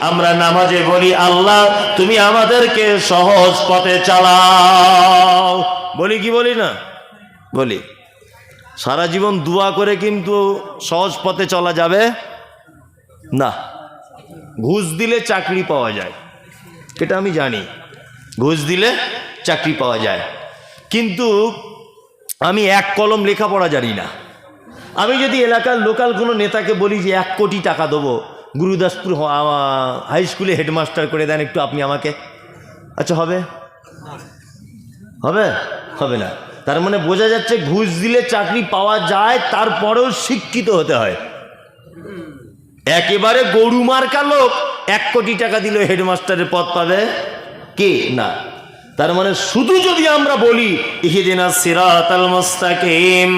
আমরা নামাজে বলি, আল্লাহ, তুমি আমাদেরকে সহজ পথে চালাও। বলি কি বলি না? বলি। সারা জীবন দোয়া করে কিন্তু সহজ পথে চলা যাবে না। ঘুষ দিলে চাকরি পাওয়া যায়। এটা আমি জানি। ঘুষ দিলে চাকরি পাওয়া যায়। কিন্তু আমি এক কলম লেখাপড়া জানি না। আমি যদি এলাকার লোকাল কোনো নেতাকে বলি যে এক কোটি টাকা দেবো, গুরুদাসপুর হাই স্কুলে হেডমাস্টার করে দেন একটু আপনি আমাকে? আচ্ছা হবে? হবে? হবে না। তার মানে বোঝা যাচ্ছে ঘুষ দিলে চাকরি পাওয়া যায়, তারপরেও শিক্ষিত হতে হয়। একেবারে গরু মার্কা লোক এক কোটি টাকা দিলে হেডমাস্টারের পদ পাবে? কে? না। তার মানে শুধু যদি আমরা বলি, ইহিদিনা সিরাত আল মুস্তাকিম।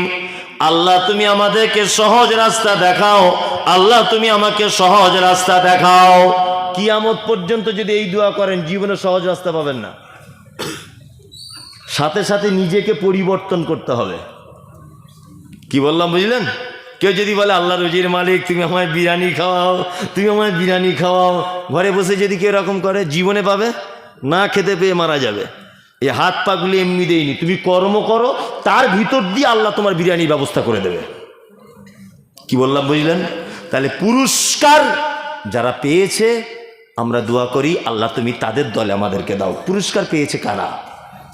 আল্লাহ, তুমি আমাদেরকে সহজ রাস্তা দেখাও। আল্লাহ, তুমি আমাকে সহজ রাস্তা দেখাও। কিয়ামত পর্যন্ত যদি এই দোয়া করেন, জীবনে সহজ রাস্তা পাবেন না। সাথে সাথে নিজেকে পরিবর্তন করতে হবে। কি বললাম, বুঝলেন? কেউ যদি বলে, আল্লাহ রজির মালিক, তুমি আমায় বিরিয়ানি খাওয়াও, তুমি আমায় বিরিয়ানি খাওয়াও। ঘরে বসে যদি কেউ এরকম করে, জীবনে পাবে? না খেতে পেয়ে মারা যাবে। এই হাত পাগুলি এমনি দেয়নি তুমি কর্ম করো তার ভিতর দিয়ে আল্লাহ তোমার বিরিয়ানির ব্যবস্থা করে দেবে কি বললাম বুঝলেন তাহলে পুরস্কার যারা পেয়েছে আমরা দোয়া করি আল্লাহ তুমি তাদের দলে আমাদেরকে দাও পুরস্কার পেয়েছে কারা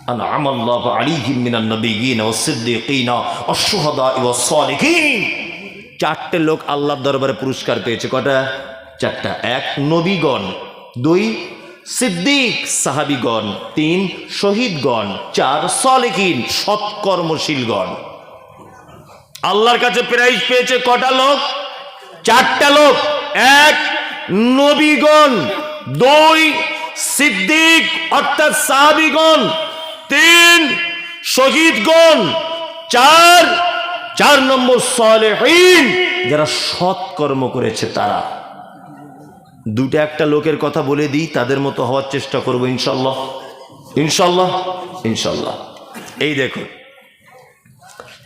أنعم الله عليهم من النبيين والصديقين والشهداء والصالحين চারটে লোক আল্লাহর দরবারে পুরস্কার পেয়েছে কটা চারটা এক নবীগণ দুই সিদ্দিক সাহাবিগণ, তিন শহীদগণ, চার সলেকিন সৎকর্মশীলগণ আল্লাহর কাছে প্রাইজ পেয়েছে কটা লোক? চারটা লোক। এক নবীগণ, দুই সিদ্দিক, অর্থাৎ সাহাবিগণ, তিন শহীদগণ, চার চার নম্বর সলেহীন, যারা সৎকর্ম করেছে তারা। দুটো একটা লোকের কথা বলে দিই, তাদের মতো হওয়ার চেষ্টা করব, ইনশাল্লাহ। ইনশাল্লাহ ইনশাল্লাহ। এই দেখুন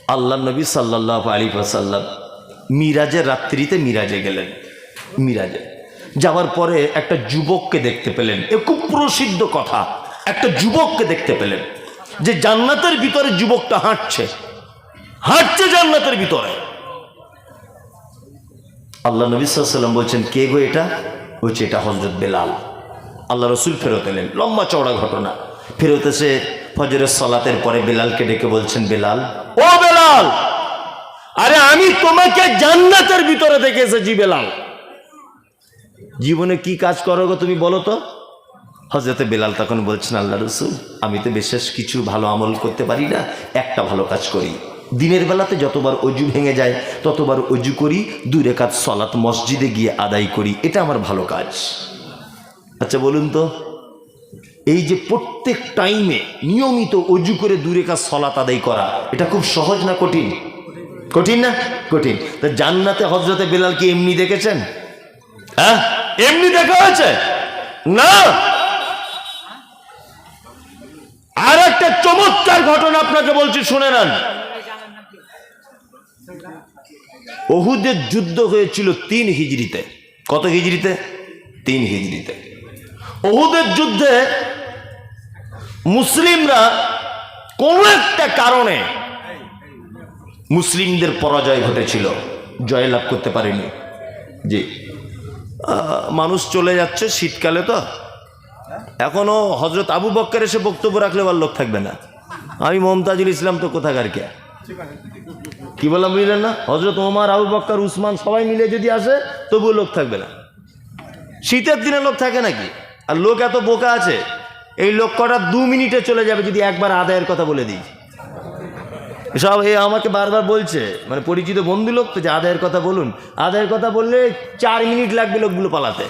আল্লাহ নবী সাল্লাহ আলী সাল্লাম মিরাজের রাত্রিতে মিরাজে গেলেন, মিরাজে। যাওয়ার পরে একটা যুবককে দেখতে পেলেন, এ খুব প্রসিদ্ধ কথা, একটা যুবককে দেখতে পেলেন, যে জান্নাতের ভিতরে যুবকটা হাঁটছে হাঁটছে জান্নাতের ভিতরে। আল্লাহ নবী সাল্লাম বলছেন, কে গো এটা? বলছে এটা হজরত বেলাল। আল্লাহ রসুল ফেরত এলেন। লম্বা চওড়া ঘটনা। ফেরত এসে ফজরের সলাতের পরে বেলালকে ডেকে বলছেন, বেলাল। ও বেলাল! আরে আমি তোমাকে জান্নাতের ভিতরে দেখে এসেছি, বেলাল। জীবনে কি কাজ করো গো তুমি বলো তো? হজরতে বেলাল তখন বলছেন, আল্লাহ রসুল, আমি তো বিশেষ কিছু ভালো আমল করতে পারি না, একটা ভালো কাজ করি। দিনের বেলাতে যতবার অজু ভেঙে যায়, ততবার অজু করি, দুই রেখাত সলাত মসজিদে গিয়ে আদায় করি। এটা আমার ভালো কাজ। আচ্ছা বলুন তো, এই যে প্রত্যেক টাইমে নিয়মিত অজু করে দু রেখাত সলাত আদায় করা, এটা খুব সহজ না কঠিন? কঠিন না? কঠিন। তা জান্নাতে হজরতে বেলাল কি এমনি দেখেছেন? হ্যাঁ? এমনি দেখা হয়েছে? না! আর একটা চমৎকার ঘটনা আপনাকে বলছি, শুনে নেন। ওহুদের যুদ্ধ হয়েছিল তিন হিজড়িতে। কত হিজড়িতে? তিন হিজড়িতে। ওহুদের যুদ্ধে মুসলিমরা কোনো একটা কারণে মুসলিমদের পরাজয় ঘটেছিল। জয়লাভ করতে পারেনি। আহ, মানুষ চলে যাচ্ছে শীতকালে তো। এখনও হজরত আবু বক্কর এসে বক্তব্য রাখলে আর লোক থাকবে না। আমি মমতাজুল ইসলাম তো কোথাকার কে? কি বললাম বুঝলেন না? হজরত ওমার, আবু বক্কর উসমান সবাই মিলে যদি আসে, তবুও লোক থাকবে না। শীতের দিনে লোক থাকে নাকি? আর লোক এত বোকা আছে, এই লোক কটা দু মিনিটে চলে যাবে যদি একবার আদায়ের কথা বলে দিই। সব এ আমাকে বারবার বলছে মানে পরিচিত বন্ধু লোক তো যে আদায়ের কথা বলুন। আদায়ের কথা বললে চার মিনিট লাগবে লোকগুলো পালাতে।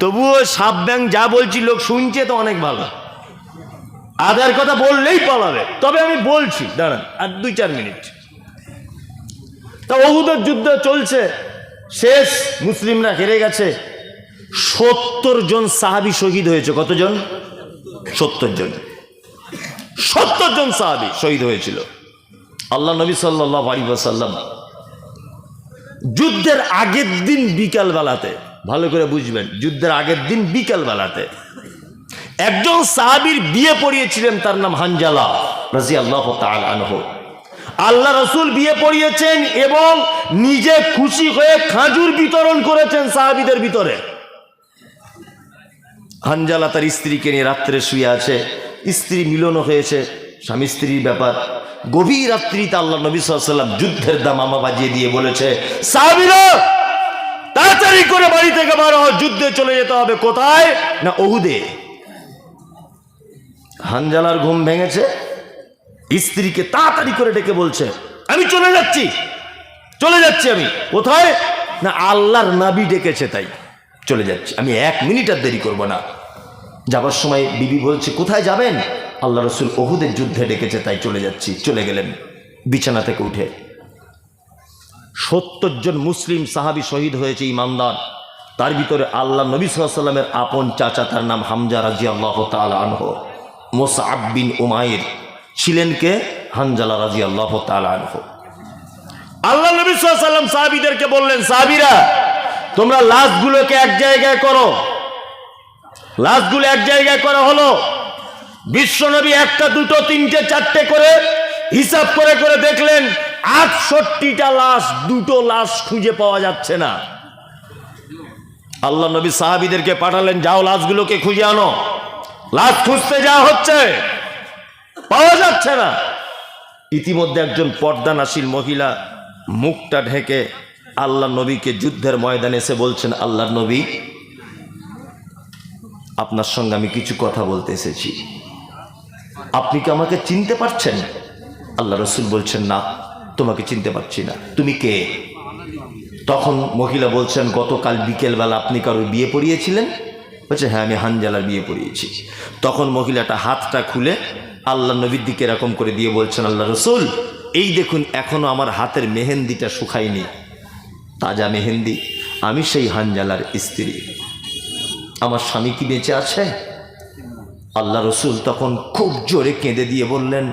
তবুও সাপ ব্যাং যা বলছি লোক শুনছে তো অনেক ভালো। আদায়ের কথা বললেই পালাবে। তবে আমি বলছি, দাঁড়ান, আর দুই চার মিনিট। তা অহুদের যুদ্ধ চলছে, শেষ, মুসলিমরা হেরে গেছে। সত্তর জন সাহাবি শহীদ হয়েছে। কতজন? সত্তর জন। সত্তর জন সাহাবি শহীদ হয়েছিল। আল্লাহ নবী সাল্লাহ আলী সাল্লাম যুদ্ধের আগের দিন বিকাল বেলাতে ভালো করে বুঝবেন, যুদ্ধের আগের দিন বিকাল বেলাতে একজন সাহাবীর বিয়ে পড়িয়েছিলেন, তার নাম হানজালা রাজি আল্লাহ আনহ। আল্লাহ রসুল বিয়ে পড়িয়েছেন এবং নিজে খুশি হয়ে খাজুর বিতরণ করেছেন সাহাবিদের ভিতরে। হানজালা তার স্ত্রীকে নিয়ে রাত্রে শুয়ে আছে, স্ত্রী মিলনও হয়েছে, স্বামী স্ত্রীর ব্যাপার। গভীর রাত্রিতে আল্লাহ নবী সাল্লাম যুদ্ধের দাম আমা বাজিয়ে দিয়ে বলেছে তাড়াতাড়ি করে বাড়ি থেকে বার যুদ্ধে চলে যেতে হবে কোথায়? না ওহুদে। হানজালার ঘুম ভেঙেছে, স্ত্রীকে তাড়াতাড়ি করে ডেকে বলছে, আমি চলে যাচ্ছি চলে যাচ্ছি আমি। কোথায়? না, আল্লাহর নাবি ডেকেছে তাই, চলে যাচ্ছি। আমি এক মিনিট আর দেরি করব না। যাবার সময় বিবি বলছে, কোথায় যাবেন? আল্লাহ রসুল ওহুদের যুদ্ধে ডেকেছে, তাই চলে যাচ্ছি, চলে গেলেন, বিছানা থেকে উঠে। সত্তর জন মুসলিম সাহাবি শহীদ হয়েছে ইমানদার। তার ভিতরে আল্লাহ নবী সাল্লামের আপন চাচা, তার নাম হামজা রাজি আল্লাহ আনহ। মোসাব বিন উমায়ের ছিলেন কে? হানজালা রাজি আল্লাহ আনহ। আল্লাহ নবী সাল্লাম সাহাবিদেরকে বললেন, সাহাবিরা, তোমরা লাশগুলোকে এক জায়গায় করো। লাশগুলো এক জায়গায় করা হলো। বিশ্বনবী একটা, দুটো, তিনটে, চারটে করে হিসাব করে করে দেখলেন, আটষট্টিটা লাশ, দুটো লাশ খুঁজে পাওয়া যাচ্ছে না। আল্লাহ নবী সাহাবিদেরকে পাঠালেন, যাও লাশগুলোকে খুঁজে আনো। লাশ খুঁজতে যাওয়া হচ্ছে। পাওয়া যাচ্ছে না। ইতিমধ্যে একজন পর্দানাশীল মহিলা মুখটা ঢেকে আল্লাহ নবীকে যুদ্ধের ময়দানে এসে বলছেন আল্লাহ নবী, আপনার সঙ্গে আমি কিছু কথা বলতে এসেছি। আপনি কি আমাকে চিনতে পারছেন? আল্লাহ রসুল বলছেন, না, তোমাকে চিনতে পারছি না। তুমি কে? তখন মহিলা বলছেন, গতকাল বিকেলবেলা আপনি কারও বিয়ে পড়িয়েছিলেন? বলছে হ্যাঁ আমি হানজালার বিয়ে পড়িয়েছি। তখন মহিলাটা হাতটা খুলে আল্লাহ নবীর দিকে এরকম করে দিয়ে বলছেন, আল্লাহ রসুল, এই দেখুন, এখনও আমার হাতের মেহেন্দিটা শুকায়নি। তাজা মেহেন্দি। আমি সেই হানজালার স্ত্রী। আমার স্বামী কি বেঁচে আছে? আল্লাহ রসুল তখন খুব জোরে কেঁদে দিয়ে বললেন,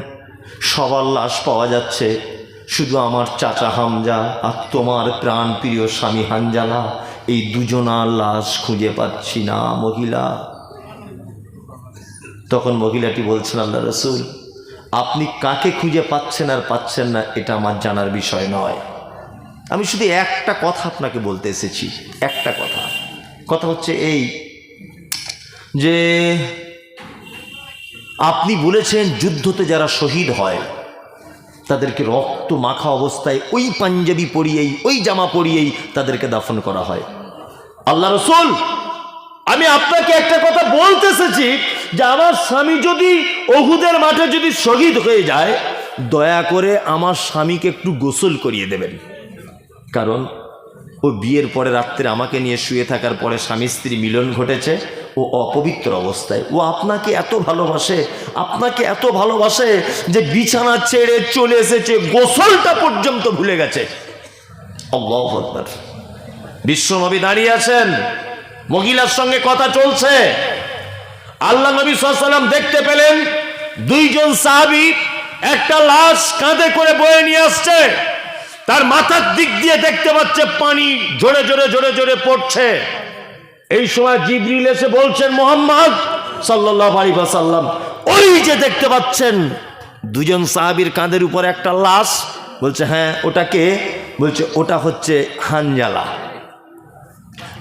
সবার লাশ পাওয়া যাচ্ছে। শুধু আমার চাচা হামজা আর তোমার প্রাণ প্রিয় স্বামী হানজালা। এই দুজনার লাশ খুঁজে পাচ্ছি না, মহিলা। তখন মহিলাটি বলছেন, আল্লাহ রসুল, আপনি কাকে খুঁজে পাচ্ছেন আর পাচ্ছেন না, এটা আমার জানার বিষয় নয়। আমি শুধু একটা কথা আপনাকে বলতে এসেছি, একটা কথা। কথা হচ্ছে এই যে, আপনি বলেছেন যুদ্ধতে যারা শহীদ হয় তাদেরকে রক্ত মাখা অবস্থায় ওই পাঞ্জাবি পরিয়েই, ওই জামা পরিয়েই তাদেরকে দাফন করা হয়। আল্লাহ রসুল, আমি আপনাকে একটা কথা বলতে এসেছি যে আমার স্বামী যদি অহুদের মাঠে যদি শহীদ হয়ে যায়, দয়া করে আমার স্বামীকে একটু গোসল করিয়ে দেবেন। কারণ ও বিয়ের পরে রাত্রে আমাকে নিয়ে শুয়ে থাকার পরে স্বামী স্ত্রী মিলন ঘটেছে। ও অপবিত্র অবস্থায়। ও আপনাকে এত ভালোবাসে, আপনাকে এত ভালোবাসে যে বিছানা ছেড়ে চলে এসেছে, গোসলটা পর্যন্ত ভুলে গেছে। বিশ্বনবী দাঁড়িয়ে আছেন, মহিলার সঙ্গে কথা চলছে। আল্লাহ নবী সাল্লাম দেখতে পেলেন, দুইজন সাহাবি একটা লাশ কাঁধে করে বয়ে নিয়ে আসছে। তার মাথার দিক দিয়ে দেখতে পাচ্ছে পানি জোরে জোরে জোরে জোরে পড়ছে। এই সময় জিবরিল এসে বলছেন, মোহাম্মদ সাল্লাহ আলী সাল্লাম ওই যে দেখতে পাচ্ছেন, দুজন সাহাবির কাঁধের উপর একটা লাশ। বলছে হ্যাঁ ওটাকে বলছে, ওটা হচ্ছে হানজালা।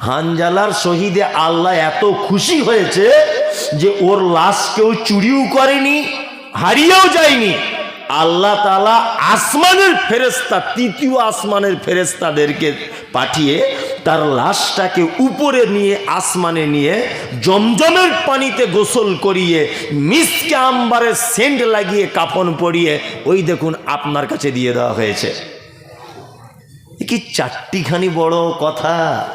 হানজালার শহীদে আল্লাহ এত খুশি হয়েছে যে ওর লাশ কেউ চুরিও করেনি, হারিয়েও যায়নি। আল্লাহ তালা আসমানের ফেরেস্তা তৃতীয় আসমানের ফেরেস্তাদেরকে পাঠিয়ে তার লাশটাকে উপরে নিয়ে, আসমানে নিয়ে জমজমের পানিতে গোসল করিয়ে, মিসকে আম্বারের সেন্ট লাগিয়ে, কাফন পরিয়ে ওই দেখুন আপনার কাছে দিয়ে দেওয়া হয়েছে। কি চারটিখানি বড় কথা?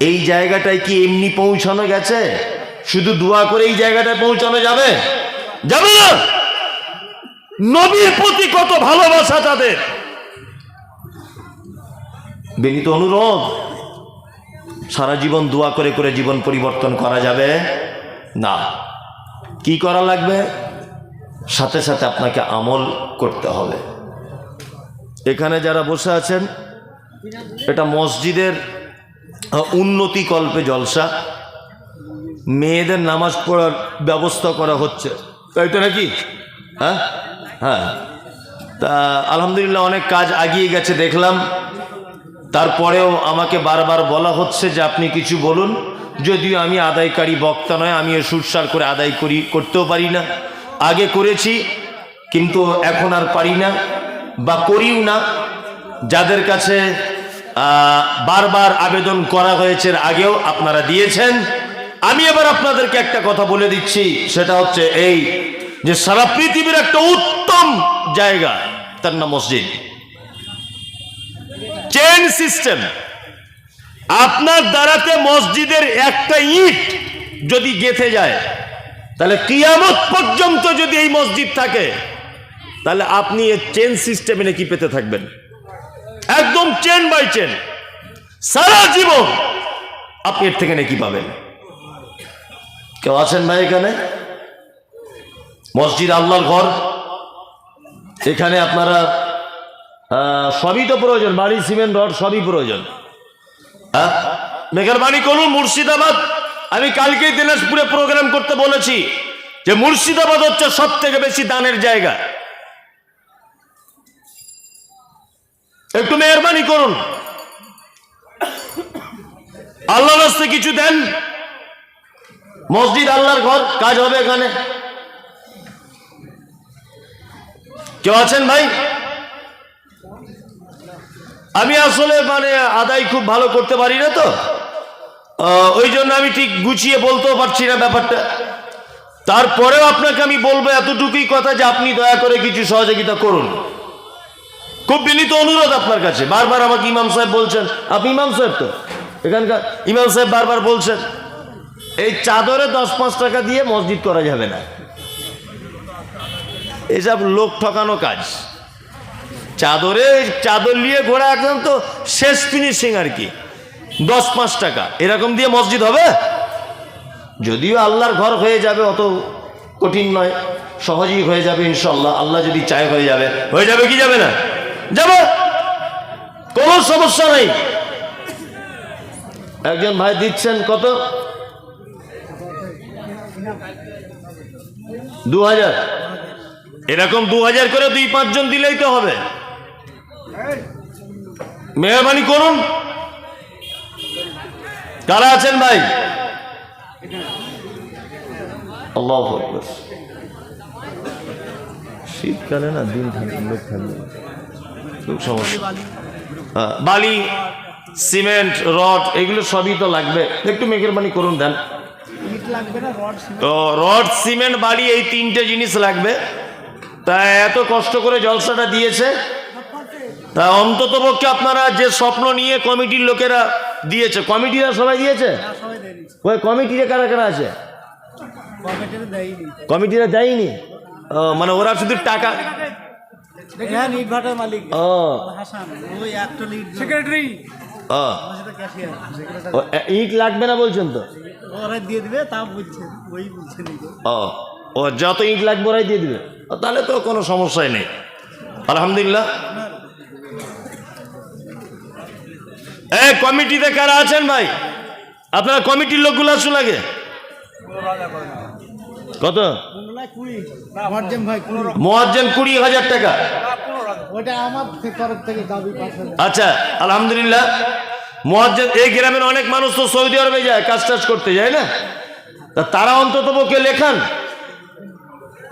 এই জায়গাটায় কি এমনি পৌঁছানো গেছে? শুধু দোয়া করে এই জায়গাটায় পৌঁছানো যাবে? যাবে না! নবীর প্রতি কত ভালোবাসা তাদের। বেনিত অনুরোধ, সারা জীবন দোয়া করে করে জীবন পরিবর্তন করা যাবে? না। কি করা লাগবে? সাথে সাথে আপনাকে আমল করতে হবে। এখানে যারা বসে আছেন, এটা মসজিদের উন্নতি কল্পে জলসা। মেয়েদের নামাজ পড়ার ব্যবস্থা করা হচ্ছে। তাই তো নাকি? হ্যাঁ? হ্যাঁ। তা আলহামদুলিল্লাহ অনেক কাজ আগিয়ে গেছে, দেখলাম। তারপরেও আমাকে বারবার বলা হচ্ছে যে আপনি কিছু বলুন। যদিও আমি আদায়কারী বক্তা নয় আমি সুরসার করে আদায় করি, করতেও পারি না। আগে করেছি, কিন্তু এখন আর পারি না বা করিও না। যাদের কাছে বারবার আবেদন করা হয়েছে আগেও আপনারা দিয়েছেন। আমি এবার আপনাদেরকে একটা কথা বলে দিচ্ছি, সেটা হচ্ছে এই যে সারা পৃথিবীর একটা উত্তম জায়গা তার নাম মসজিদ। চেন সিস্টেম আপনার দ্বারাতে মসজিদের একটা ইট যদি গেথে যায়, তাহলে কিয়ামত পর্যন্ত যদি এই মসজিদ থাকে, তাহলে আপনি এই চেন সিস্টেমে নাকি পেতে থাকবেন। একদম চেন বাই চেন সারা জীবন আপনি এর থেকে নাকি পাবেন। কেউ আছেন ভাই এখানে? মসজিদ আল্লাহর ঘর। এখানে আপনারা সবই তো প্রয়োজন, বাড়ি, সিমেন্ট, রড, সবই প্রয়োজন। হ্যাঁ? করুন, মুর্শিদাবাদ। আমি কালকেই দিনাজপুরে প্রোগ্রাম করতে বলেছি যে মুর্শিদাবাদ হচ্ছে সব থেকে বেশি দানের জায়গা। একটু মেহরবানি করুন। আল্লাহ কিছু দেন। মসজিদ আল্লাহর ঘর, কাজ হবে এখানে। কেউ আছেন ভাই? আমি আসলে মানে আদায় খুব ভালো করতে পারি না তো। ওই জন্য আমি ঠিক গুছিয়ে বলতেও পারছি না ব্যাপারটা। তারপরেও আপনাকে আমি বলব এতটুকুই কথা যে আপনি দয়া করে কিছু সহযোগিতা করুন। খুব বিনীত অনুরোধ আপনার কাছে। বারবার আমাকে ইমাম সাহেব বলছেন। আপনি ইমাম সাহেব তো? এখানকার ইমাম সাহেব বারবার বলছেন, এই চাদরে দশ পাঁচ টাকা দিয়ে মসজিদ করা যাবে না। এসব লোক ঠকানো কাজ। চাদরে চাদর নিয়ে ঘোরা একদম তো শেষ ফিনিশিং আর কি। দশ পাঁচ টাকা। এরকম দিয়ে মসজিদ হবে? যদিও আল্লাহর ঘর হয়ে যাবে, অত কঠিন নয়। সহজেই হয়ে যাবে ইনশাল্লাহ আল্লাহ যদি চায় হয়ে যাবে। হয়ে যাবে কি যাবে না? যাবে। কোনো সমস্যা নেই। একজন ভাই দিচ্ছেন কত? দু হাজার এরকম দু হাজার করে দুই পাঁচজন দিলেই তো হবে। মেহরবানি করুন। কারা আছেন ভাই? আল্লাহ। শীতকালে না দিন থাকবে লোক থাকবে খুব সমস্যা। হ্যাঁ, বালি সিমেন্ট রড এগুলো সবই তো লাগবে। একটু মেহরবানি করুন দেন। তো রড সিমেন্ট বালি এই তিনটে জিনিস লাগবে। তা এত কষ্ট করে জলসাটা দিয়েছে? তা অন্তত পক্ষে আপনারা যে স্বপ্ন নিয়ে কমিটির লোকেরা দিয়েছে কমিটিরা সবাই দিয়েছে? ওই কমিটিরে কারা কারা আছে? কমিটিরা দেয়নি। ও, মানে ওরা শুধু টাকা হ্যাঁ ইট লাগবে না বলছেন তো? ওরা দিয়ে দিবে তা বলছে ওই বলছে নাকি। ও। ও যত ইট লাগবে ওরাই দিয়ে দিবে। তাহলে তো কোনো সমস্যাই নেই। আলহামদুলিল্লাহ। এ কমিটিতে কারা আছেন ভাই? আপনারা কমিটির লোকগুলো আসুন আগে। কত? কুড়ি কুড়ি হাজার টাকা। আচ্ছা আলহামদুলিল্লাহ। মোয়াজ্জেম এই গ্রামের অনেক মানুষ তো সৌদি আরবে যায় কাজ টাজ করতে যায় না? তা তারা অন্তত পক্ষে লেখান?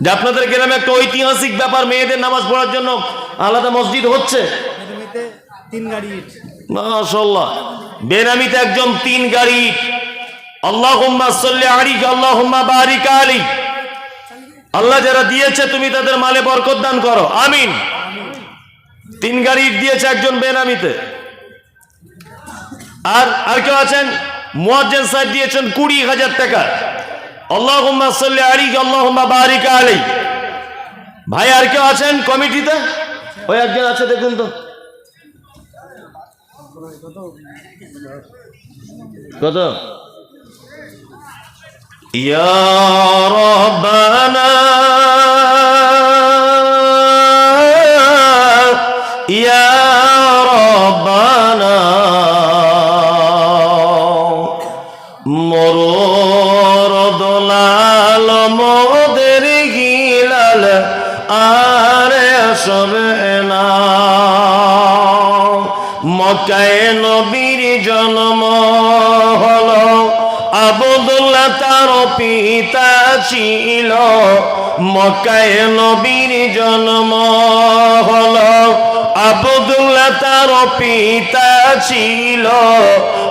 যে আপনাদের গ্রামে একটা ঐতিহাসিক ব্যাপার, মেয়েদের নামাজ পড়ার জন্য আলাদা মসজিদ হচ্ছে? মাশাল্লাহ বেনামিতে একজন তিন গাড়ি। আল্লাহ সাল্লি আলিক আল্লাহ বারিক আলী। আল্লাহ যারা দিয়েছে, তুমি তাদের মালে বরকত দান করো। আমিন। তিন গাড়ি দিয়েছে একজন বেনামিতে। আর আর কেউ আছেন? মুয়াজ্জেন সাহেব দিয়েছেন কুড়ি হাজার টাকা। আল্লাহ সাল্লি আলিক আল্লাহ বারিক আলী ভাই, আর কেউ আছেন কমিটিতে? ওই একজন আছে, দেখুন তো। কত? ইয়া মক্কায় নবীর জন্ম হলো। আবদুল্লাহ তার পিতা ছিল। মক্কায় নবীর জন্ম হলো। আবদুল্লাহ তার পিতা ছিল।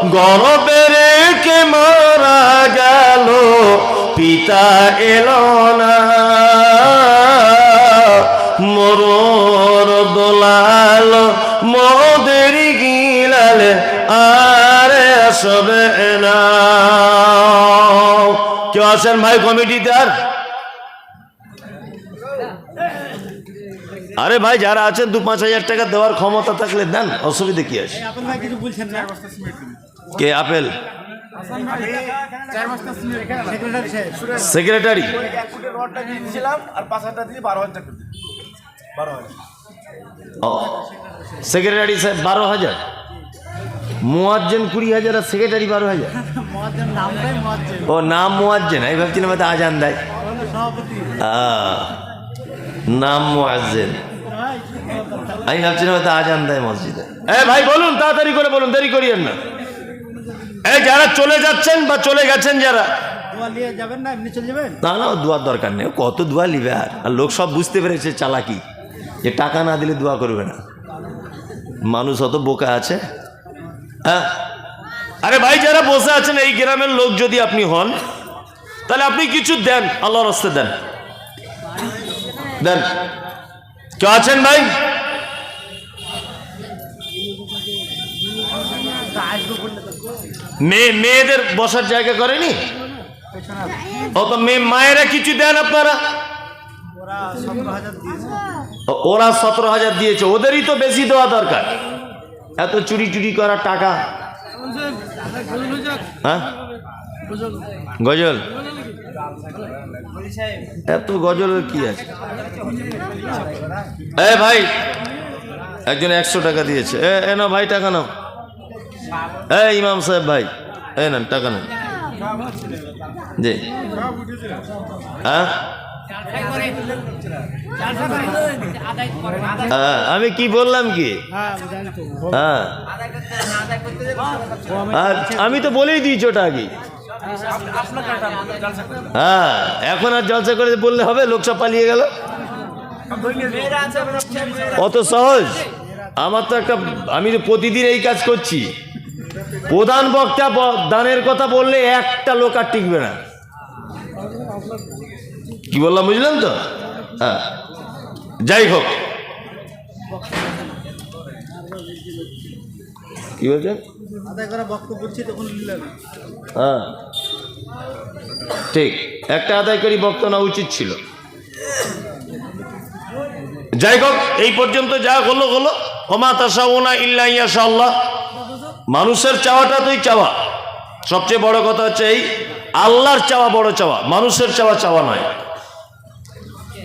গর্বে রেখে মারা গেল। পিতা এলো না। মরোর আছেন ভাই কমিটিতে আর? আরে ভাই, যারা আছেন, দু পাঁচ হাজার টাকা দেওয়ার ক্ষমতা থাকলে দেন, অসুবিধা কি আছে? কে, আপেল? সেক্রেটারি। সেক্রেটারি সাহেব, বারো হাজার। মোয়াজ্জেন কুড়ি হাজার আর সেক্রেটারি বারো হাজার। ও নাম মোয়াজ্জেন আমি ভাবছিলাম হয়তো আজান দেয়। নাম মোয়াজ্জেন। আমি ভাবছিলাম হয়তো আজান দেয় মসজিদে। হ্যাঁ ভাই বলুন তাড়াতাড়ি করে বলুন দেরি করিয়েন না। এই যারা চলে যাচ্ছেন বা চলে গেছেন যারা না না দোয়ার দরকার নেই। কত দোয়া নিবে আর? আর লোক সব বুঝতে পেরেছে চালাকি। যে টাকা না দিলে দোয়া করবে না। মানুষ অত বোকা আছে। আরে ভাই, যারা বসে আছেন এই গ্রামের লোক যদি আপনি হন, তাহলে আপনি কিছু দেন, আল্লাহর রাস্তে দেন। দেন। কেউ আছেন ভাই? মেয়ে মেয়েদের বসার জায়গা করেনি? পেছনে ও তো মেয়ে মায়েরা কিছু দেন আপনারা? ওরা সতেরো হাজার দিয়েছে। ওদেরই তো বেশি দেওয়া দরকার। এত চুরি চুরি করার টাকা? হ্যাঁ? গজল? এত গজলের কি আছে? এ ভাই একজন একশো টাকা দিয়েছে। এ এ না ভাই টাকা নাও। এ ইমাম সাহেব ভাই এ নেন টাকা নেন। জি। হ্যাঁ, আমি কি বললাম কি? হ্যাঁ আমি তো। হ্যাঁ। আর আমি তো বলেই দিয়েছি ওটা আগে। হ্যাঁ এখন আর জলসা করে বললে হবে লোক সব পালিয়ে গেল। অত সহজ। আমার তো একটা আমি তো প্রতিদিন এই কাজ করছি। প্রধান বক্তা দানের কথা বললে একটা লোক আর টিকবে না। কি বললাম বুঝলেন তো? হ্যাঁ। যাই হোক। কি বলছেন? হ্যাঁ। ঠিক। একটা আদায়কারী বক্ত না উচিত ছিল। যাই হোক এই পর্যন্ত যা হলো হলো। ওমা তাসাউনা ইল্লা ইয়াশাআল্লাহ। মানুষের চাওয়াটা তুই চাওয়া। সবচেয়ে বড় কথা হচ্ছে এই আল্লাহর চাওয়া বড় চাওয়া। মানুষের চাওয়া চাওয়া নয়।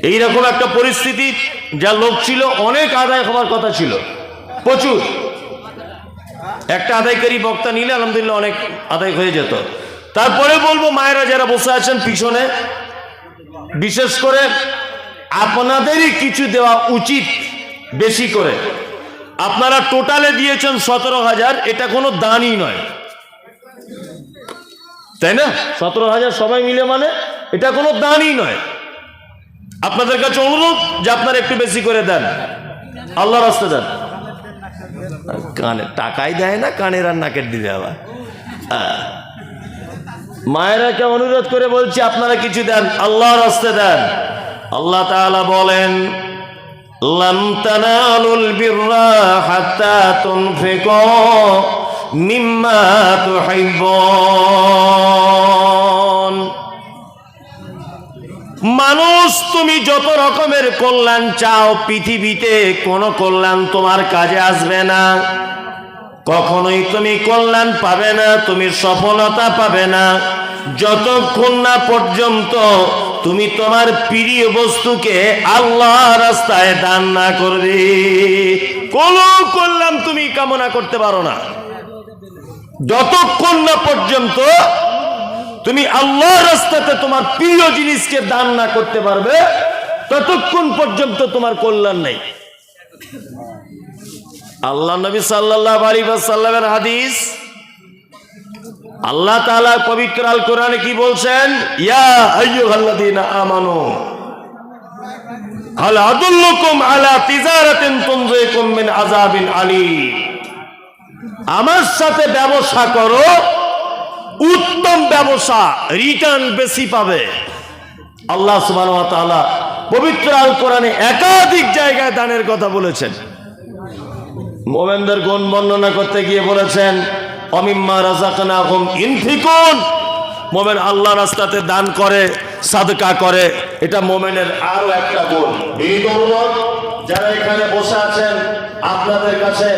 এইরকম একটা পরিস্থিতি যা লোক ছিল, অনেক আদায় হওয়ার কথা ছিল। প্রচুর। একটা আদায়কারী বক্তা নিলে আলহামদুলিল্লাহ অনেক আদায় হয়ে যেত। তারপরে বলব, মায়েরা যারা বসে আছেন পিছনে, বিশেষ করে আপনাদেরই কিছু দেওয়া উচিত বেশি করে। আপনারা টোটালে দিয়েছেন সতেরো হাজার, এটা কোনো দানই নয়। তাই না? সতেরো হাজার সবাই মিলে মানে এটা কোনো দানই নয়। আপনাদের কাছে অনুরোধ যে আপনারা একটু বেশি করে দেন। আল্লাহ রাস্তা দেন। কানে টাকাই দেয় না, কানের আর নাকের দিবে আবার। হ্যাঁ। মায়েরাকে অনুরোধ করে বলছি, আপনারা কিছু দেন আল্লাহর রাস্তে দেন। আল্লাহ তাআলা বলেন লান তানালুল বিররা মানুষ, তুমি যত রকমের কল্যাণ চাও, পৃথিবীতে কোনো কল্যাণ তোমার কাজে আসবে না। কখনোই তুমি কল্যাণ পাবে না, তুমি সফলতা পাবে না। যতক্ষণ না পর্যন্ত তুমি তোমার প্রিয় বস্তুকে আল্লাহ রাস্তায় দান না করবে, কোনো কল্যাণ তুমি কামনা করতে পারো না। যতক্ষণ না পর্যন্ত তুমি আল্লাহ রাস্তাতে তোমার প্রিয় জিনিসকে দান না করতে পারবে, ততক্ষণ পর্যন্ত তোমার কল্যাণ নেই। আল্লাহ নবী সাল্লাহ আলী সাল্লামের হাদিস, আল্লাহ তাআলা পবিত্র আল কোরআনে কি বলছেন? ইয়া আলা আমার সাথে ব্যবসা করো উত্তম ব্যবসা রিটার্ন বেশি পাবে। আল্লাহ পবিত্র আল কোরআনে একাধিক জায়গায় দানের কথা বলেছেন। মোমেনদের গুণ বর্ণনা করতে গিয়ে বলেছেন, অমিম্মা ইনফিকুন। মোমেন আল্লাহ রাস্তাতে দান করে, সাদকা করে, এটা মোমেনের আরও একটা গুণ। এই দৌলত যারা এখানে বসে আছেন, আপনাদের কাছে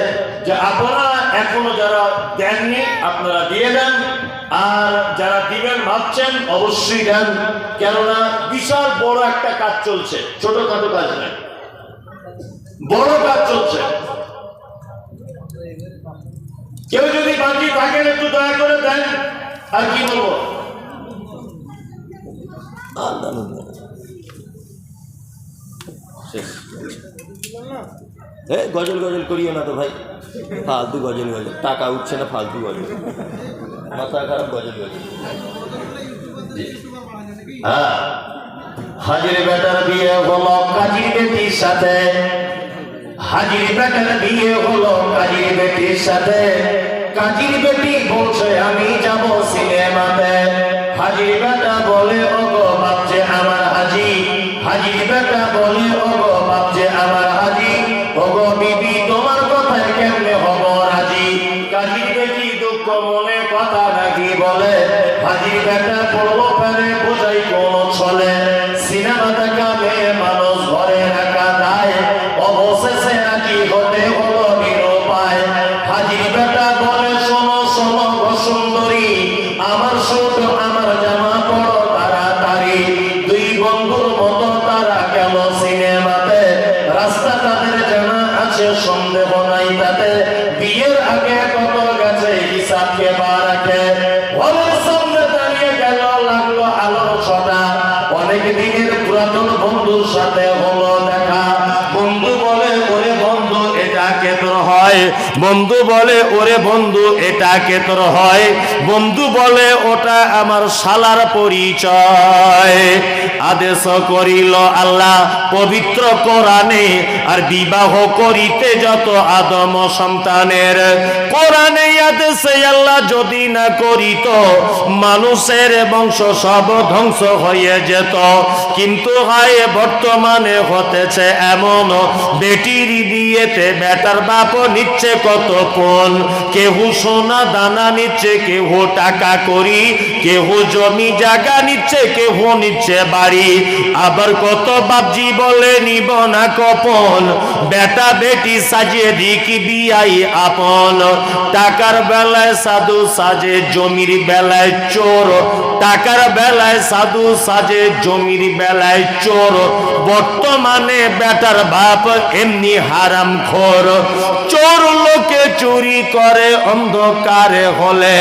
যে আপনারা এখনও যারা দেননি, আপনারা দিয়ে দেন। আর যারা দিবেন ভাবছেন, অবশ্যই দেন। কেননা বিশাল বড় একটা কাজ চলছে, ছোটখাটো কাজ নয়। বড় কাজ চলছে। কেউ যদি বাকি থাকেন, একটু দয়া করে দেন। আর কি বলব? গজল গজল করিও না তো ভাই। ফালতু গজল গজল। টাকা উঠছে না, ফালতু গজল। মাথা খারাপ গজল গজল হ্যাঁ। হাজির বেটার বিয়ে হলো কাজীর বেটির সাথে। হাজির বেটার বিয়ে হলো কাজীর বেটির সাথে। কাজীর বেটি বলছে আমি যাব সিনেমাতে। হাজির বেটা বলে ও গো বাপছে আমার হাজি। হাজির বেটা বলে ও গো বাপছে আমার হাজি। ও গো বিবি বেটা পড়ল পারে বোঝাই কোন ছলে। বন্ধু বলে, ওরে বন্ধু, এটা কে তোর হয়? বন্ধু বলে, ওটা আমার শালার পরিচয়। আদেশ করিল আল্লাহ, পবিত্র কোরআনে আর বিবাহ করিতে যত আদম সন্তানের, কোরআনে আদেশে আল্লাহ যদি না করিত, মানুষের বংশ সব ধ্বংস হয়ে যেত। কিন্তু হয়, বর্তমানে হতেছে এমন, বেটির বিয়েতে বেটার বাপ নিচ্ছে কত পণ কেহু সোনা দানা নিচ্ছে, কেহু টাকা করি কেহু জমি জায়গা নিচ্ছে, কেহু নিচ্ছে বাড়ি। আবার কত বাপজি বলে, নিব না কপন। বেটা বেটি সাজিয়ে দিকি বিয়াই আপন। টাকার বেলায় সাধু সাজে জমির বেলায় চোর। টাকার বেলায় সাধু সাজে জমির বেলায় চোর। বর্তমানে বেটার বাপ এমনি হারাম খোর। চোর লোকে চুরি করে, অন্ধকারে হলে।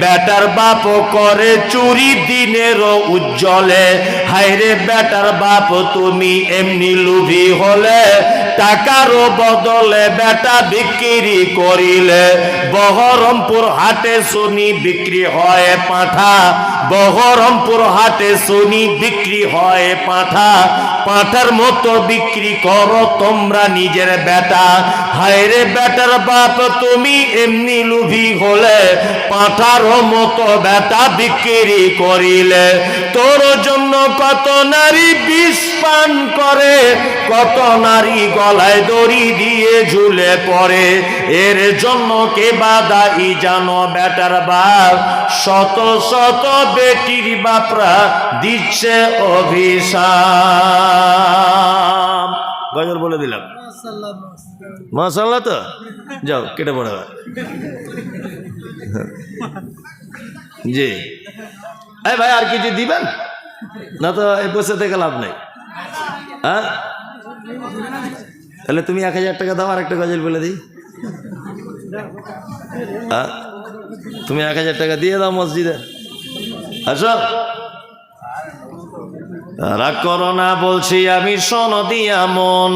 বেটার বাপ করে চুরি দিনের উজ্জ্বলে। হাইরে বেটার বাপ, তুমি এমনি লুভি হলে। টাকারও বদলে বেটা বিক্রি করিলে। বহরমপুর হাটে শুনি বিক্রি হয় পাঠা। বহরমপুর হাটে শুনি বিক্রি হয় পাঠা। পাঠার মতো বিক্রি করো, তোমরা নিজের বেটা। হায়রে বেটার বাপ, তুমি এমনি লুভি হলে পাঠার মতো বেটা বিক্রি করিলে। তোর জন্য কত নারী বিষ পান করে, কত নারী গলায় দড়ি দিয়ে ঝুলে পড়ে। এর জন্য কে বাদাই জানো বেটার বাপ? শত শত বেটির বাপরা দিচ্ছে অভিশাপ। গজল বলে দিলাম? মাসাল্লাহ তো। যাও, কেটে পড়ে। জি। এই ভাই, আর কিছু দিবেন? না তো এই বসে থেকে লাভ নেই। হ্যাঁ? তাহলে তুমি এক হাজার টাকা দাও আর একটা গজল বলে দিই। হ্যাঁ? তুমি এক হাজার টাকা দিয়ে দাও মসজিদে। আসো। রাগ করো না বলছি আমি সনদিয়া মন।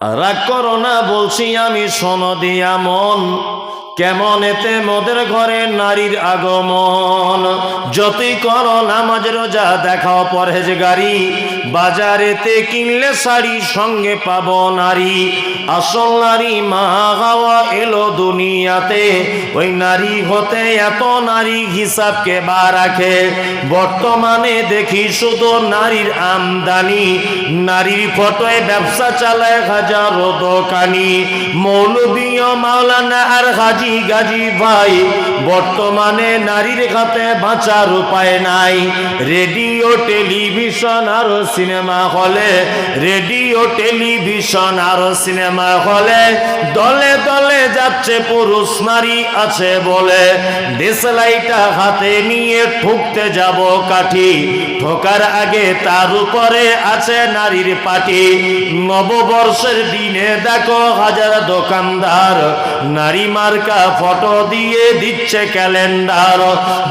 রাগ করো না বলছি আমি সনদিয়া মন। কেমন এতে মদের ঘরে নারীর আগমন। যতই করো নামাজ, রোজা দেখাও পরহেজ গাড়ি বাজারেতে কিনলে শাড়ি সঙ্গে পাবো নারী। আসল নারী মা হাওয়া এলো দুনিয়াতে। ওই নারী হতে এত নারী হিসাবকে বা রাখে? বর্তমানে দেখি শুধু নারীর আমদানি। নারীর ফটোয় ব্যবসা চালায় হাজারো দোকানি। মৌলবীয় মাওলানা আর হাজি গাজী ভাই, বর্তমানে নারীর হাতে বাঁচার উপায় নাই। রেডিও, টেলিভিশন আর সিনেমা হলে, রেডিও, টেলিভিশন আর সিনেমা হলে, দলে দলে যাচ্ছে পুরুষ নারী আছে বলে। দেশলাইটা হাতে নিয়ে ঠুকতে যাব কাঠি, ঠোকার আগে তার উপরে আছে নারীর পাটি। নববর্ষের দিনে দেখো হাজার দোকানদার, নারী মার্কা ফটো দিয়ে দিচ্ছে ক্যালেন্ডার।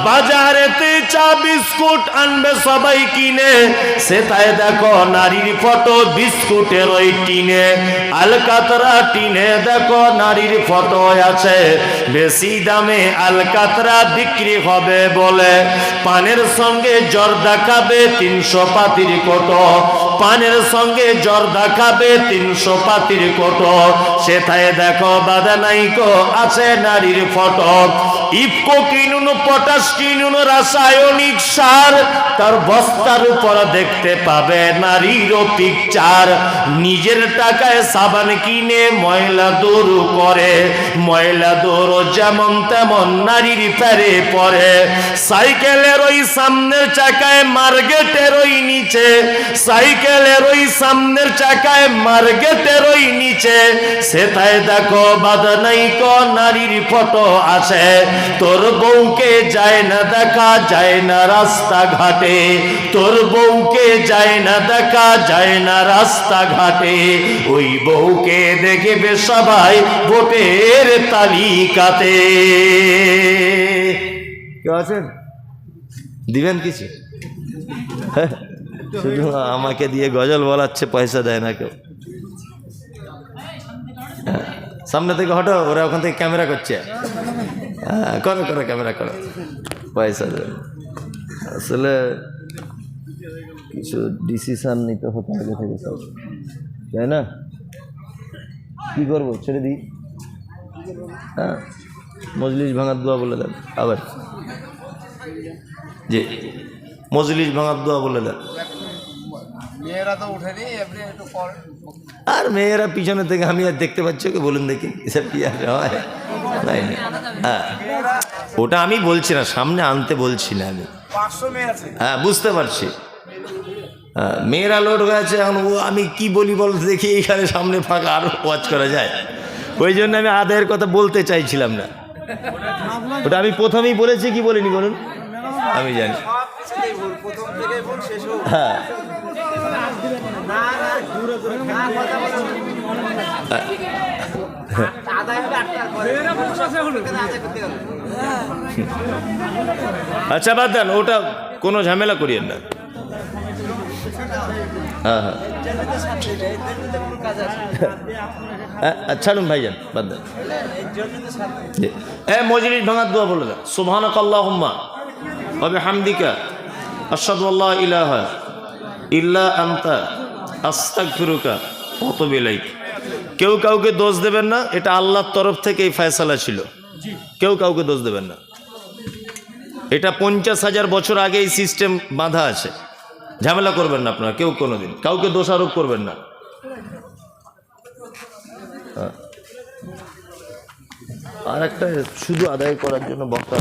বাজারেতে চা, বিস্কুট আনবে সবাই কিনে। সেটাই দেখো নারীর ফটো বিস্কুটের ওই টিনে। আলকাতরা টিনে দেখো নারীর ফটো আছে। বেশি দামে আলকাতরা বিক্রি হবে বলে। পানের সঙ্গে জর্দা খাবে তিনশো পাতির কোটো পানের সঙ্গে জর্দা খাবে তিনশো পাতির কোটো সেথায় দেখো বাদা নাইকো আছে নারীর ফটো। ইফকো কিনুন, পটাশ কিনুন রাসায়নিক সার তার বস্তার উপর দেখতে পাবে নারীর পিকচার নিজের টাকায় সাবান কিনে ময়লা দূর করে। ময়লা দূর যেমন তেমন নারীর ফেরে পরে সাইকেলের ওই সামনের চাকায় মার্গেটের ওই নিচে। সাইকেলের ওই সামনের চাকায় মার্গেটের ওই নিচে। সেটাই দেখো বাধা নাই ক নারীর ফটো আছে। তোর বউকে যায় না দেখা যায় না রাস্তাঘাটে। তোর বউকে যায় না দেখা যায় না রাস্তাঘাটে। ওই বউকে দেখবে সবাই ভোটের তালিকাতে। কেউ আছেন? দিবেন কিছু? হ্যাঁ? শুধু আমাকে দিয়ে গজল বলাচ্ছে পয়সা দেয় না কেউ। হ্যাঁ, সামনে থেকে হটো ওরা ওখান থেকে ক্যামেরা করছে। হ্যাঁ করো করো ক্যামেরা করো। পয়সা দেবে আসলে কিছু ডিসিশন নিতে হতো আগে থেকে সব তাই না? কি করব ছেড়ে দিই? হ্যাঁ মজলিস ভাঙার দোয়া বলে দেন। আবার। জি মজলিস ভাঙার দোয়া বলে দেন। আর মেয়েরা পিছনে থেকে আমি আর দেখতে পাচ্ছি ওকে বলুন দেখি এসব কি আর হয়? হ্যাঁ ওটা আমি বলছি না সামনে আনতে বলছি না আমি। হ্যাঁ বুঝতে পারছি। হ্যাঁ, মেয়েরা লোড হয়ে আছে এখন ও আমি কি বলি বল দেখি এখানে সামনে ফাঁকা আরও ওয়াচ করা যায়। ওই জন্য আমি আদায়ের কথা বলতে চাইছিলাম না। ওটা আমি প্রথমেই বলেছি কি বলিনি বলুন? আমি জানি। হ্যাঁ। হবে আচ্ছা বাদ দেন ওটা কোনো ঝামেলা করিয়েন না। হ্যাঁ হ্যাঁ। হ্যাঁ, হ্যাঁ, ছাড়ুন ভাইজান বাদ দেন। এ মজলিস ভাঙার দোয়া বলে দেন। সুবহানাক আল্লাহুম্মা ওয়া বিহামদিকা আশহাদু আল্লা ইলাহা ইল্লা আনতা আস্তাগফিরুকা আতুবু ইলাইক। কেউ কাউকে দোষ দেবেন না এটা আল্লাহর তরফ থেকে এই ফয়সালা ছিল। কেউ কাউকে দোষ দেবেন না। এটা পঞ্চাশ হাজার বছর আগে এই সিস্টেম বাঁধা আছে। ঝামেলা করবেন না আপনারা কেউ কোনোদিন। কাউকে দোষারোপ করবেন না। আর একটা শুধু আদায় করার জন্য বক্তা